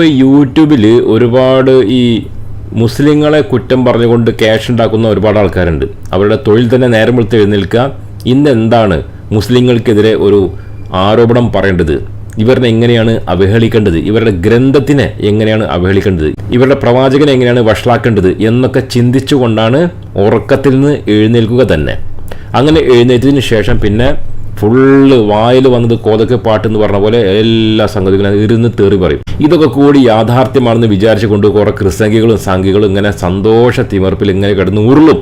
ഇപ്പോൾ യൂട്യൂബിൽ ഒരുപാട് ഈ മുസ്ലിങ്ങളെ കുറ്റം പറഞ്ഞുകൊണ്ട് ക്യാഷ് ഉണ്ടാക്കുന്ന ഒരുപാട് ആൾക്കാരുണ്ട്. അവരുടെ തൊഴിൽ തന്നെ നേരം വെളുത്ത് എഴുന്നേൽക്കുക. ഇന്ന് എന്താണ് മുസ്ലിങ്ങൾക്കെതിരെ ഒരു ആരോപണം പറയേണ്ടത്? ഇവരെ എങ്ങനെയാണ് അവഹേളിക്കേണ്ടത്? ഇവരുടെ ഗ്രന്ഥത്തിനെ എങ്ങനെയാണ് അവഹേളിക്കേണ്ടത്? ഇവരുടെ പ്രവാചകനെ എങ്ങനെയാണ് വഷളാക്കേണ്ടത്? എന്നൊക്കെ ചിന്തിച്ചുകൊണ്ടാണ് ഉറക്കത്തിൽ നിന്ന് എഴുന്നേൽക്കുക തന്നെ. അങ്ങനെ എഴുന്നേറ്റതിന് ശേഷം പിന്നെ ഫുള്ള് വായിൽ വന്നത് കോതക്ക് പാട്ട് എന്ന് പറഞ്ഞ പോലെ എല്ലാ സംഗതികളും ഇരുന്ന് തേറി പറയും. ഇതൊക്കെ കൂടി യാഥാർത്ഥ്യമാണെന്ന് വിചാരിച്ചുകൊണ്ട് കുറേ ക്രിസംഖികളും സംഘികളും ഇങ്ങനെ സന്തോഷ തിമർപ്പിൽ ഇങ്ങനെ കിടന്ന് ഉരുളും.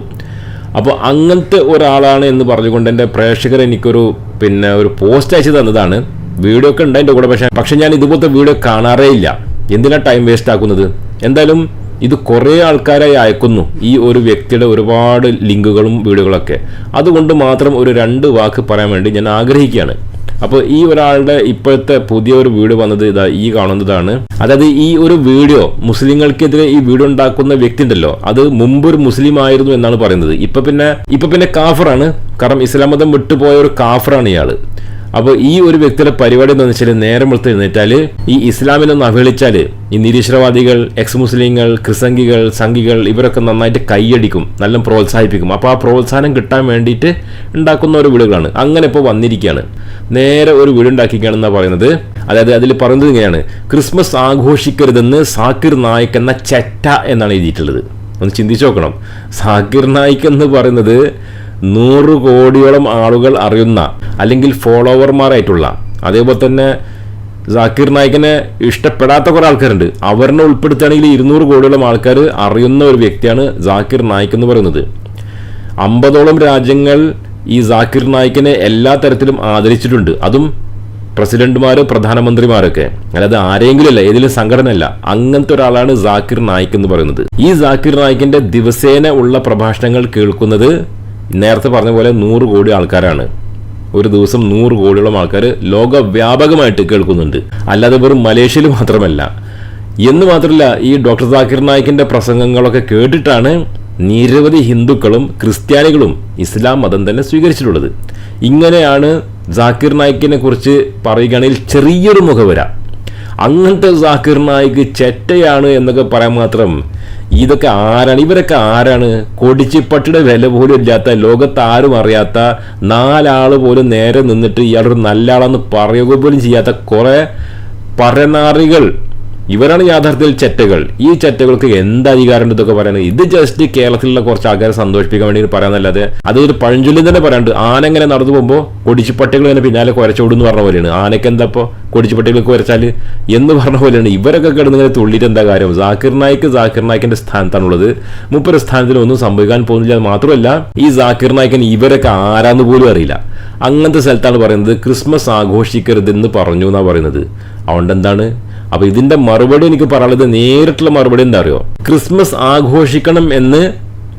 അപ്പോൾ അങ്ങനത്തെ ഒരാളാണ് എന്ന് പറഞ്ഞുകൊണ്ട് എന്റെ പ്രേക്ഷകർ എനിക്കൊരു പിന്നെ ഒരു പോസ്റ്റ് അയച്ചു തന്നതാണ്. വീഡിയോ ഒക്കെ ഉണ്ട് എന്റെ കൂടെ പക്ഷേ പക്ഷെ ഞാൻ ഇതുപോലത്തെ വീഡിയോ കാണാറേ ഇല്ല. എന്തിനാണ് ടൈം വേസ്റ്റ് ആക്കുന്നത്? എന്തായാലും ഇത് കുറേ ആൾക്കാരായി അയക്കുന്നു ഈ ഒരു വ്യക്തിയുടെ ഒരുപാട് ലിങ്കുകളും വീഡിയോകളൊക്കെ. അതുകൊണ്ട് മാത്രം ഒരു രണ്ട് വാക്ക് പറയാൻ വേണ്ടി ഞാൻ ആഗ്രഹിക്കുകയാണ്. അപ്പോൾ ഈ ഒരാളുടെ ഇപ്പോഴത്തെ പുതിയ ഒരു വീഡിയോ വന്നത് ഇതാ ഈ കാണുന്നതാണ്. അതായത് ഈ ഒരു വീഡിയോ മുസ്ലിങ്ങൾക്കെതിരെ ഈ വീഡിയോ ഉണ്ടാക്കുന്ന വ്യക്തി ഉണ്ടല്ലോ അത് മുമ്പ് ഒരു മുസ്ലിം ആയിരുന്നു എന്നാണ് പറയുന്നത്. ഇപ്പൊ പിന്നെ ഇപ്പൊ പിന്നെ കാഫറാണ്. കാരണം ഇസ്ലാം മതം വിട്ടുപോയ ഒരു കാഫറാണ് ഇയാൾ. അപ്പോൾ ഈ ഒരു വ്യക്തിയുടെ പരിപാടി എന്ന് വെച്ചാൽ നേരം വെളുത്ത് എഴുന്നേറ്റാൽ ഈ ഇസ്ലാമിനൊന്ന് അവഹേളിച്ചാൽ ഈ നിരീശ്വരവാദികൾ എക്സ് മുസ്ലിങ്ങൾ ക്രിസംഗികൾ സംഘികൾ ഇവരൊക്കെ നന്നായിട്ട് കൈയടിക്കും നല്ല പ്രോത്സാഹിപ്പിക്കും. അപ്പോൾ ആ പ്രോത്സാഹനം കിട്ടാൻ വേണ്ടിയിട്ട് ഉണ്ടാക്കുന്ന ഒരു വീടുകളാണ്. അങ്ങനെ ഇപ്പോൾ വന്നിരിക്കുകയാണ്. നേരെ ഒരു വീട് ഉണ്ടാക്കിക്കുകയാണെന്നാണ് പറയുന്നത്. അതായത് അതിൽ പറയുന്നത് ഇങ്ങനെയാണ്. ക്രിസ്മസ് ആഘോഷിക്കരുതെന്ന് സാക്കിർ നായിക് എന്ന ചെറ്റ എന്നാണ് എഴുതിയിട്ടുള്ളത്. ഒന്ന് ചിന്തിച്ചു നോക്കണം. സാക്കിർ നായിക് എന്ന് പറയുന്നത് നൂറ് കോടിയോളം ആളുകൾ അറിയുന്ന അല്ലെങ്കിൽ ഫോളോവർമാരായിട്ടുള്ള അതേപോലെ തന്നെ ജാക്കിർ നായിക്കിനെ ഇഷ്ടപ്പെടാത്ത കുറേ ആൾക്കാരുണ്ട്. അവരെ ഉൾപ്പെടുത്തുകയാണെങ്കിൽ ഇരുന്നൂറ് കോടിയോളം ആൾക്കാർ അറിയുന്ന ഒരു വ്യക്തിയാണ് ജാക്കിർ നായിക് എന്ന് പറയുന്നത്. അമ്പതോളം രാജ്യങ്ങൾ ഈ ജാക്കിർ നായിക്കിനെ എല്ലാ തരത്തിലും ആദരിച്ചിട്ടുണ്ട്. അതും പ്രസിഡന്റുമാർ പ്രധാനമന്ത്രിമാരൊക്കെ. അല്ലാതെ ആരെങ്കിലും അല്ല ഏതെങ്കിലും സംഘടന അല്ല അങ്ങനത്തെ ഒരാളാണ് ജാക്കിർ നായിക് എന്ന് പറയുന്നത്. ഈ ജാക്കിർ നായിക്കിന്റെ ദിവസേന ഉള്ള പ്രഭാഷണങ്ങൾ കേൾക്കുന്നത് നേരത്തെ പറഞ്ഞ പോലെ നൂറ് കോടി ആൾക്കാരാണ്. ഒരു ദിവസം നൂറ് കോടിയോളം ആൾക്കാർ ലോകവ്യാപകമായിട്ട് കേൾക്കുന്നുണ്ട്. അല്ലാതെ വെറും മലേഷ്യയിൽ മാത്രമല്ല. എന്ന് മാത്രമല്ല ഈ ഡോക്ടർ സാക്കിർ നായിക്കിന്റെ പ്രസംഗങ്ങളൊക്കെ കേട്ടിട്ടാണ് നിരവധി ഹിന്ദുക്കളും ക്രിസ്ത്യാനികളും ഇസ്ലാം മതം തന്നെ സ്വീകരിച്ചിട്ടുള്ളത്. ഇങ്ങനെയാണ് ജാക്കിർ നായിക്കിനെ കുറിച്ച് പറയുകയാണെങ്കിൽ ചെറിയൊരു മുഖവര. അങ്ങനത്തെ ജാക്കിർ നായിക്ക് ചെറ്റയാണ് എന്നൊക്കെ പറയാൻ മാത്രം ഇതൊക്കെ ആരാണ്? ഇവരൊക്കെ ആരാണ്? കൊടിച്ചിപ്പട്ടിയുടെ വില പോലും ഇല്ലാത്ത ലോകത്ത് ആരും അറിയാത്ത നാലാൾ പോലും നേരെ നിന്നിട്ട് ഇയാളൊരു നല്ല ആളെന്ന് പറയുക പോലും ചെയ്യാത്ത കുറെ പരനാറികൾ ഇവരാണ് യാഥാർത്ഥ്യത്തിൽ ചെറ്റകൾ. ഈ ചെറ്റകൾക്ക് എന്ത് അധികാരം ഇതൊക്കെ പറയുന്നത്? ഇത് ജസ്റ്റ് കേരളത്തിലുള്ള കുറച്ച് ആൾക്കാരെ സന്തോഷിപ്പിക്കാൻ വേണ്ടി പറയാനല്ലാതെ അത് ഒരു പഴഞ്ചൊല്ലി തന്നെ പറയാണ്ട് ആന ഇങ്ങനെ നടന്നു പോകുമ്പോൾ കൊടിച്ചുപട്ടികൾ തന്നെ പിന്നാലെ കുരച്ചോടുന്ന് പറഞ്ഞ പോലെയാണ്. ആനയ്ക്ക് എന്താ ഇപ്പോൾ കൊടിച്ചുപട്ടികൾക്ക് കുരച്ചാൽ എന്ന് പറഞ്ഞ പോലെയാണ്. ഇവരൊക്കെ കിടന്നിങ്ങനെ തുള്ളിയിട്ട് എന്താ കാര്യം? ജാക്കിർ നായിക്ക് ജാക്കിർ നായിക്കിന്റെ സ്ഥാനത്താണുള്ളത്. മുപ്പത് സ്ഥാനത്തിൽ ഒന്നും സംഭവിക്കാൻ പോകുന്നില്ല മാത്രമല്ല ഈ ജാക്കിർ നായിക്കിന് ഇവരൊക്കെ ആരാന്ന് പോലും അറിയില്ല. അങ്ങനത്തെ സ്ഥലത്താണ് പറയുന്നത് ക്രിസ്മസ് ആഘോഷിക്കരുതെന്ന് പറഞ്ഞു എന്നാണ് പറയുന്നത്. അതുകൊണ്ട് എന്താണ് അപ്പൊ ഇതിന്റെ മറുപടി എനിക്ക് പറയാനുള്ളത് നേരിട്ടുള്ള മറുപടി എന്താ അറിയോ? ക്രിസ്മസ് ആഘോഷിക്കണം എന്ന്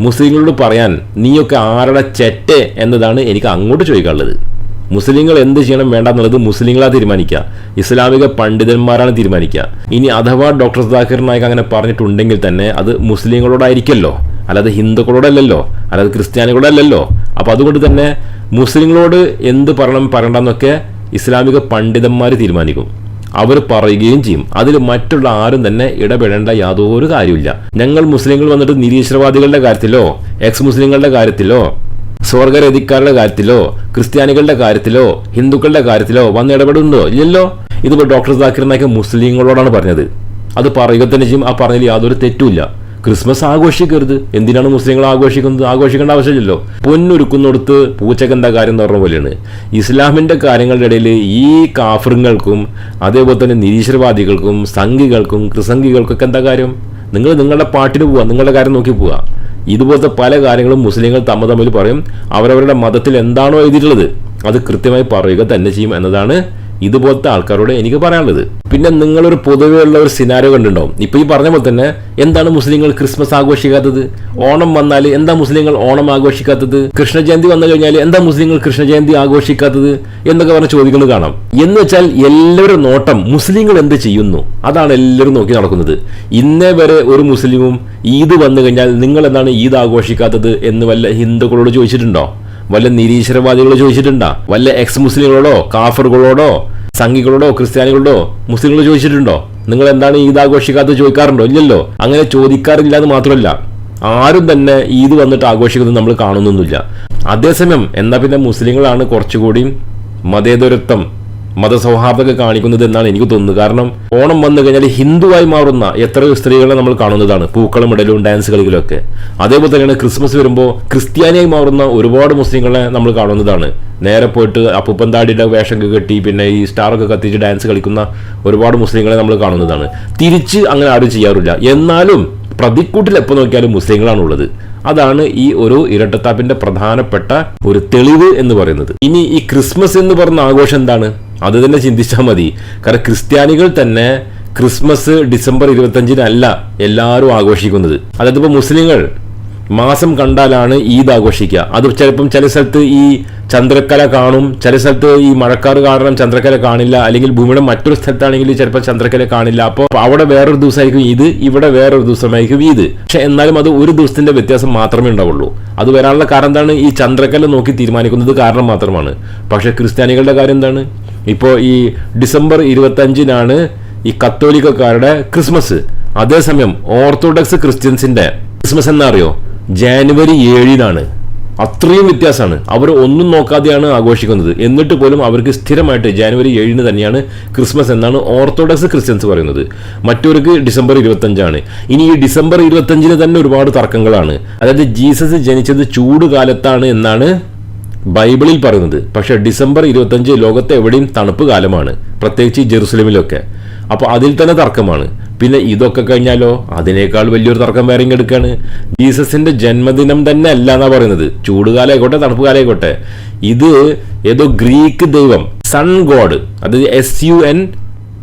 മുസ്ലിങ്ങളോട് പറയാൻ നീയൊക്കെ ആരുടെ ചെറ്റ് എന്നതാണ് എനിക്ക് അങ്ങോട്ട് ചോദിക്കാനുള്ളത്. മുസ്ലിങ്ങൾ എന്ത് ചെയ്യണം വേണ്ട എന്നുള്ളത് മുസ്ലിങ്ങളാ തീരുമാനിക്കുക. ഇസ്ലാമിക പണ്ഡിതന്മാരാണ് തീരുമാനിക്കുക. ഇനി അഥവാ ഡോക്ടർ സുധാകർ നായിക് അങ്ങനെ പറഞ്ഞിട്ടുണ്ടെങ്കിൽ തന്നെ അത് മുസ്ലിങ്ങളോടായിരിക്കല്ലോ. അല്ലാതെ ഹിന്ദുക്കളോടല്ലല്ലോ. അല്ലാതെ ക്രിസ്ത്യാനികളോടല്ലല്ലോ. അപ്പോൾ അതുകൊണ്ട് തന്നെ മുസ്ലിങ്ങളോട് എന്ത് പറയണം പറയണ്ടെന്നൊക്കെ ഇസ്ലാമിക പണ്ഡിതന്മാർ തീരുമാനിക്കും. അവർ പറയുകയും ചെയ്യും. അതിൽ മറ്റുള്ള ആരും തന്നെ ഇടപെടേണ്ട യാതൊരു കാര്യമില്ല ഞങ്ങൾ മുസ്ലിങ്ങൾ വന്നിട്ട് നിരീശ്വരവാദികളുടെ കാര്യത്തിലോ എക്സ് മുസ്ലിങ്ങളുടെ കാര്യത്തിലോ സ്വർഗരതിക്കാരുടെ കാര്യത്തിലോ ക്രിസ്ത്യാനികളുടെ കാര്യത്തിലോ ഹിന്ദുക്കളുടെ കാര്യത്തിലോ വന്ന് ഇടപെടുന്നുണ്ടോ? ഇല്ലല്ലോ. ഇതിപ്പോ ഡോക്ടർ സാക്കിർ നായിക്ക് മുസ്ലിങ്ങളോടാണ് പറഞ്ഞത്. അത് പറയുക തന്നെ ചെയ്യും. ആ പറഞ്ഞതിൽ യാതൊരു തെറ്റുമില്ല. ക്രിസ്മസ് ആഘോഷിക്കരുത്. എന്തിനാണ് മുസ്ലിങ്ങൾ ആഘോഷിക്കുന്നത്? ആഘോഷിക്കേണ്ട ആവശ്യമില്ലല്ലോ. പൊന്നൊരുക്കുന്നിടത്ത് പൂച്ചക്ക് കാര്യം എന്ന് പറഞ്ഞ പോലെയാണ്. ഇസ്ലാമിന്റെ കാര്യങ്ങളുടെ ഇടയിൽ ഈ കാഫറുകൾക്കും അതേപോലെ തന്നെ നിരീശ്വരവാദികൾക്കും സംഘികൾക്കും ക്രിസംഘികൾക്കൊക്കെ എന്താ കാര്യം? നിങ്ങൾ നിങ്ങളുടെ പാട്ടിന് പോവുക നിങ്ങളുടെ കാര്യം നോക്കി പോവുക. ഇതുപോലത്തെ പല കാര്യങ്ങളും മുസ്ലിങ്ങൾ തമ്മ തമ്മിൽ പറയും. അവരവരുടെ മതത്തിൽ എന്താണോ എഴുതിയിട്ടുള്ളത് അത് കൃത്യമായി പറയുക തന്നെ ചെയ്യും എന്നതാണ് ഇതുപോലത്തെ ആൾക്കാരോട് എനിക്ക് പറയാനുള്ളത്. പിന്നെ നിങ്ങളൊരു പൊതുവെ ഉള്ള ഒരു സിനാരോ കണ്ടിട്ടുണ്ടാവും. ഇപ്പൊ ഈ പറഞ്ഞ പോലെ തന്നെ എന്താണ് മുസ്ലിങ്ങൾ ക്രിസ്മസ് ആഘോഷിക്കാത്തത്? ഓണം വന്നാൽ എന്താ മുസ്ലിങ്ങൾ ഓണം ആഘോഷിക്കാത്തത്? കൃഷ്ണജയന്തി വന്നു കഴിഞ്ഞാൽ എന്താ മുസ്ലിങ്ങൾ കൃഷ്ണജയന്തി ആഘോഷിക്കാത്തത്? എന്നൊക്കെ പറഞ്ഞ് ചോദിക്കുന്നത് കാണാം. എന്ന് വെച്ചാൽ എല്ലാവരും നോട്ടം മുസ്ലിങ്ങൾ എന്ത് ചെയ്യുന്നു? അതാണ് എല്ലാവരും നോക്കി നടക്കുന്നത്. ഇന്നേ വരെ ഒരു മുസ്ലിമും ഈദ് വന്നു കഴിഞ്ഞാൽ നിങ്ങൾ എന്താണ് ഈദ് ആഘോഷിക്കാത്തത് എന്ന് വല്ല ഹിന്ദുക്കളോട് ചോദിച്ചിട്ടുണ്ടോ? വല്ല നിരീശ്വരവാദികളോ ചോദിച്ചിട്ടുണ്ടോ? വല്ല എക്സ് മുസ്ലിങ്ങളോടോ കാഫറുകളോടോ സംഘികളോടോ ക്രിസ്ത്യാനികളോടോ മുസ്ലിങ്ങളോ ചോദിച്ചിട്ടുണ്ടോ? നിങ്ങൾ എന്താണ് ഈദ് ആഘോഷിക്കാത്ത ചോദിക്കാറുണ്ടോ? ഇല്ലല്ലോ. അങ്ങനെ ചോദിക്കാറില്ല എന്ന് മാത്രമല്ല ആരും തന്നെ ഈദ് വന്നിട്ട് ആഘോഷിക്കുന്നത് നമ്മൾ കാണുന്നൊന്നുമില്ല. അതേസമയം എന്നാൽ പിന്നെ മുസ്ലിങ്ങളാണ് കുറച്ചുകൂടി മതേതരത്വം മതസൗഹാർദ്ദമൊക്കെ കാണിക്കുന്നത് എന്നാണ് എനിക്ക് തോന്നുന്നത്. കാരണം ഓണം വന്നു കഴിഞ്ഞാൽ ഹിന്ദുവായി മാറുന്ന എത്രയോ സ്ത്രീകളെ നമ്മൾ കാണുന്നതാണ്. പൂക്കളം ഇടലും ഡാൻസ് കളികളൊക്കെ. അതേപോലെ തന്നെയാണ് ക്രിസ്മസ് വരുമ്പോൾ ക്രിസ്ത്യാനിയായി മാറുന്ന ഒരുപാട് മുസ്ലിങ്ങളെ നമ്മൾ കാണുന്നതാണ്. നേരെ പോയിട്ട് അപ്പുപ്പന്താടിയുടെ വേഷം കെട്ടി പിന്നെ ഈ സ്റ്റാറൊക്കെ കത്തിച്ച് ഡാൻസ് കളിക്കുന്ന ഒരുപാട് മുസ്ലിങ്ങളെ നമ്മൾ കാണുന്നതാണ്. തിരിച്ച് അങ്ങനെ ആരും ചെയ്യാറില്ല. എന്നാലും പ്രതിക്കൂട്ടിൽ എപ്പോൾ നോക്കിയാലും മുസ്ലിങ്ങളാണുള്ളത്. അതാണ് ഈ ഒരു ഇരട്ടത്താപ്പിന്റെ പ്രധാനപ്പെട്ട ഒരു തെളിവ് എന്ന് പറയുന്നത്. ഇനി ഈ ക്രിസ്മസ് എന്ന് പറയുന്ന ആഘോഷം എന്താണ്? അത് തന്നെ ചിന്തിച്ചാൽ മതി. കാരണം ക്രിസ്ത്യാനികൾ തന്നെ ക്രിസ്മസ് ഡിസംബർ ഇരുപത്തഞ്ചിനല്ല എല്ലാവരും ആഘോഷിക്കുന്നത്. അതായത് ഇപ്പോൾ മുസ്ലിങ്ങൾ മാസം കണ്ടാലാണ് ഈദ് ആഘോഷിക്കുക. അത് ചിലപ്പം ചില സ്ഥലത്ത് ഈ ചന്ദ്രക്കല കാണും ചില സ്ഥലത്ത് ഈ മഴക്കാർ കാരണം ചന്ദ്രക്കല കാണില്ല അല്ലെങ്കിൽ ഭൂമിയുടെ മറ്റൊരു സ്ഥലത്താണെങ്കിൽ ചിലപ്പോൾ ചന്ദ്രക്കല കാണില്ല. അപ്പോൾ അവിടെ വേറൊരു ദിവസമായിരിക്കും ഈദ് ഇവിടെ വേറൊരു ദിവസമായിരിക്കും ഈദ്. പക്ഷെ എന്നാലും അത് ഒരു ദിവസത്തിന്റെ വ്യത്യാസം മാത്രമേ ഉണ്ടാവുള്ളൂ. അത് വരാനുള്ള കാരണം എന്താണ്? ഈ ചന്ദ്രക്കല നോക്കി തീരുമാനിക്കുന്നത് കാരണം മാത്രമാണ്. പക്ഷെ ക്രിസ്ത്യാനികളുടെ കാര്യം എന്താണ്? ഇപ്പോൾ ഈ ഡിസംബർ ഇരുപത്തഞ്ചിനാണ് ഈ കത്തോലിക്കക്കാരുടെ ക്രിസ്മസ്. അതേസമയം ഓർത്തഡോക്സ് ക്രിസ്ത്യൻസിന്റെ ക്രിസ്മസ് എന്നറിയോ? ജാനുവരി ഏഴിനാണ്. അത്രയും വ്യത്യാസമാണ്. അവർ ഒന്നും നോക്കാതെയാണ് ആഘോഷിക്കുന്നത്. എന്നിട്ട് പോലും അവർക്ക് സ്ഥിരമായിട്ട് ജാനുവരി ഏഴിന് തന്നെയാണ് ക്രിസ്മസ് എന്നാണ് ഓർത്തഡോക്സ് ക്രിസ്ത്യൻസ് പറയുന്നത്. മറ്റവർക്ക് ഡിസംബർ ഇരുപത്തഞ്ചാണ്. ഇനി ഈ ഡിസംബർ ഇരുപത്തഞ്ചിന് തന്നെ ഒരുപാട് തർക്കങ്ങളാണ്. അതായത് ജീസസ് ജനിച്ചത് ചൂട് കാലത്താണ് എന്നാണ് ബൈബിളിൽ പറയുന്നത് പക്ഷേ ഡിസംബർ ഇരുപത്തഞ്ച് ലോകത്തെ എവിടെയും തണുപ്പ് കാലമാണ് പ്രത്യേകിച്ച് ജെറുസലേമിലൊക്കെ. അപ്പോൾ അതിൽ തന്നെ തർക്കമാണ്. പിന്നെ ഇതൊക്കെ കഴിഞ്ഞാലോ? അതിനേക്കാൾ വലിയൊരു തർക്കം വേറെ എടുക്കുകയാണ് ജീസസിന്റെ ജന്മദിനം തന്നെ അല്ല എന്നാ പറയുന്നത് ചൂടുകാലം ആയിക്കോട്ടെ തണുപ്പ് കാലം ആയിക്കോട്ടെ. ഇത് ഏതോ ഗ്രീക്ക് ദൈവം സൺ ഗോഡ് അത് S U N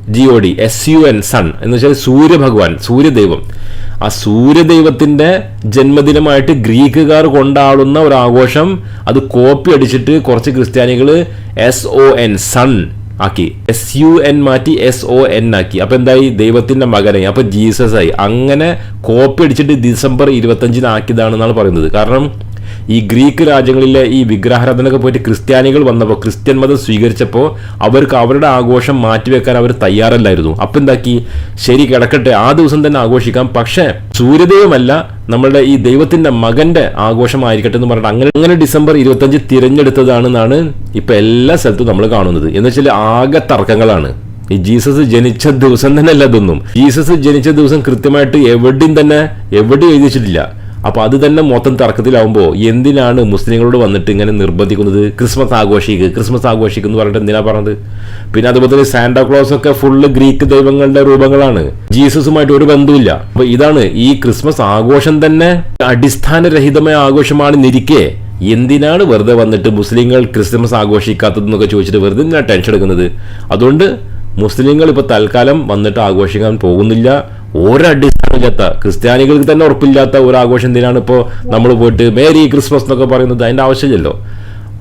G O D S U N sun എന്ന് വെച്ചാൽ സൂര്യഭഗവാൻ സൂര്യദൈവം. ആ സൂര്യദൈവത്തിന്റെ ജന്മദിനമായിട്ട് ഗ്രീക്കുകാർ കൊണ്ടാടുന്ന ഒരു ആഘോഷം അത് കോപ്പി അടിച്ചിട്ട് കുറച്ച് ക്രിസ്ത്യാനികൾ എസ് ഒ എൻ സൺ ആക്കി. എസ് യു എൻ മാറ്റി എസ് ഒ എൻ ആക്കി. അപ്പൊ എന്തായി? ദൈവത്തിന്റെ മകനായി. അപ്പൊ ജീസസ് ആയി അങ്ങനെ കോപ്പി അടിച്ചിട്ട് ഡിസംബർ ഇരുപത്തഞ്ചിന് ആക്കിയതാണെന്നാണ് പറയുന്നത്. കാരണം ഈ ഗ്രീക്ക് രാജ്യങ്ങളിലെ ഈ വിഗ്രഹാരാധനയൊക്കെ പോയിട്ട് ക്രിസ്ത്യാനികൾ വന്നപ്പോൾ ക്രിസ്ത്യൻ മതം സ്വീകരിച്ചപ്പോൾ അവർക്ക് അവരുടെ ആഘോഷം മാറ്റിവെക്കാൻ അവർ തയ്യാറല്ലായിരുന്നു. അപ്പം എന്താക്കി? ശരി കിടക്കട്ടെ. ആ ദിവസം തന്നെ ആഘോഷിക്കാം. പക്ഷേ സൂര്യദൈവമല്ല നമ്മളുടെ ഈ ദൈവത്തിന്റെ മകന്റെ ആഘോഷമായിരിക്കട്ടെ എന്ന് പറഞ്ഞിട്ട് അങ്ങനെ അങ്ങനെ ഡിസംബർ ഇരുപത്തഞ്ച് തിരഞ്ഞെടുത്തതാണെന്നാണ് ഇപ്പൊ എല്ലാ സ്ഥലത്തും നമ്മൾ കാണുന്നത്. എന്ന് വെച്ചാൽ ആകെ തർക്കങ്ങളാണ്. ഈ ജീസസ് ജനിച്ച ദിവസം തന്നെ അല്ല ഇതൊന്നും. ജീസസ് ജനിച്ച ദിവസം കൃത്യമായിട്ട് എവിടെയും തന്നെ എവിടെയും എഴുതി വെച്ചിട്ടില്ല അപ്പൊ അത് തന്നെ മൊത്തം തർക്കത്തിലാവുമ്പോൾ എന്തിനാണ് മുസ്ലിങ്ങളോട് വന്നിട്ട് ഇങ്ങനെ നിർബന്ധിക്കുന്നത്? ക്രിസ്മസ് ആഘോഷിക്കുക ക്രിസ്മസ് ആഘോഷിക്കുക എന്ന് പറഞ്ഞിട്ട് എന്തിനാ പറഞ്ഞത്? പിന്നെ അതുപോലെ തന്നെ സാന്റാക്ലോസ് ഒക്കെ ഫുള്ള് ഗ്രീക്ക് ദൈവങ്ങളുടെ രൂപങ്ങളാണ്. ജീസസുമായിട്ട് ഒരു ബന്ധമില്ല അപ്പൊ ഇതാണ് ഈ ക്രിസ്മസ് ആഘോഷം തന്നെ അടിസ്ഥാനരഹിതമായ ആഘോഷമാണ് നിരിക്കെ. എന്തിനാണ് വെറുതെ വന്നിട്ട് മുസ്ലിങ്ങൾ ക്രിസ്മസ് ആഘോഷിക്കാത്തതെന്നൊക്കെ ചോദിച്ചിട്ട് വെറുതെ ഞാൻ ടെൻഷൻ എടുക്കുന്നത്? അതുകൊണ്ട് മുസ്ലിങ്ങൾ ഇപ്പോൾ തൽക്കാലം വന്നിട്ട് ആഘോഷിക്കാൻ പോകുന്നില്ല. ഒരടിസ്ഥാനമില്ലാത്ത ക്രിസ്ത്യാനികൾക്ക് തന്നെ ഉറപ്പില്ലാത്ത ഒരു ആഘോഷം എന്തിനാണ് ഇപ്പോൾ നമ്മൾ പോയിട്ട് മേരി ക്രിസ്മസ് എന്നൊക്കെ പറയുന്നത്? അതിന്റെ ആവശ്യമില്ലല്ലോ.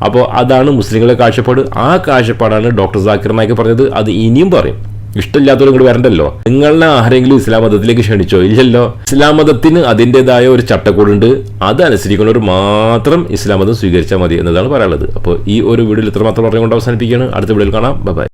അപ്പോൾ അതാണ് മുസ്ലിങ്ങളെ കാഴ്ചപ്പാട്. ആ കാഴ്ചപ്പാടാണ് ഡോക്ടർ സാക്കിർ നായിക്ക് പറഞ്ഞത്. അത് ഇനിയും പറയും. ഇഷ്ടമില്ലാത്തവരും കൂടി വരണ്ടല്ലോ. നിങ്ങളുടെ ആരെങ്കിലും ഇസ്ലാം മതത്തിലേക്ക് ക്ഷണിച്ചോ? ഇല്ലല്ലോ. ഇസ്ലാം മതത്തിന് അതിന്റെതായ ഒരു ചട്ടക്കൂടുണ്ട്. അതനുസരിക്കുന്നവർ മാത്രം ഇസ്ലാം മതം സ്വീകരിച്ചാൽ മതി എന്നതാണ് പറയാനുള്ളത്. അപ്പോൾ ഈ ഒരു വീഡിയോയിൽ ഇത്രമാത്രം പറഞ്ഞുകൊണ്ട് അവസാനിപ്പിക്കുകയാണ്. അടുത്ത വീഡിയോയിൽ കാണാം. ബൈ.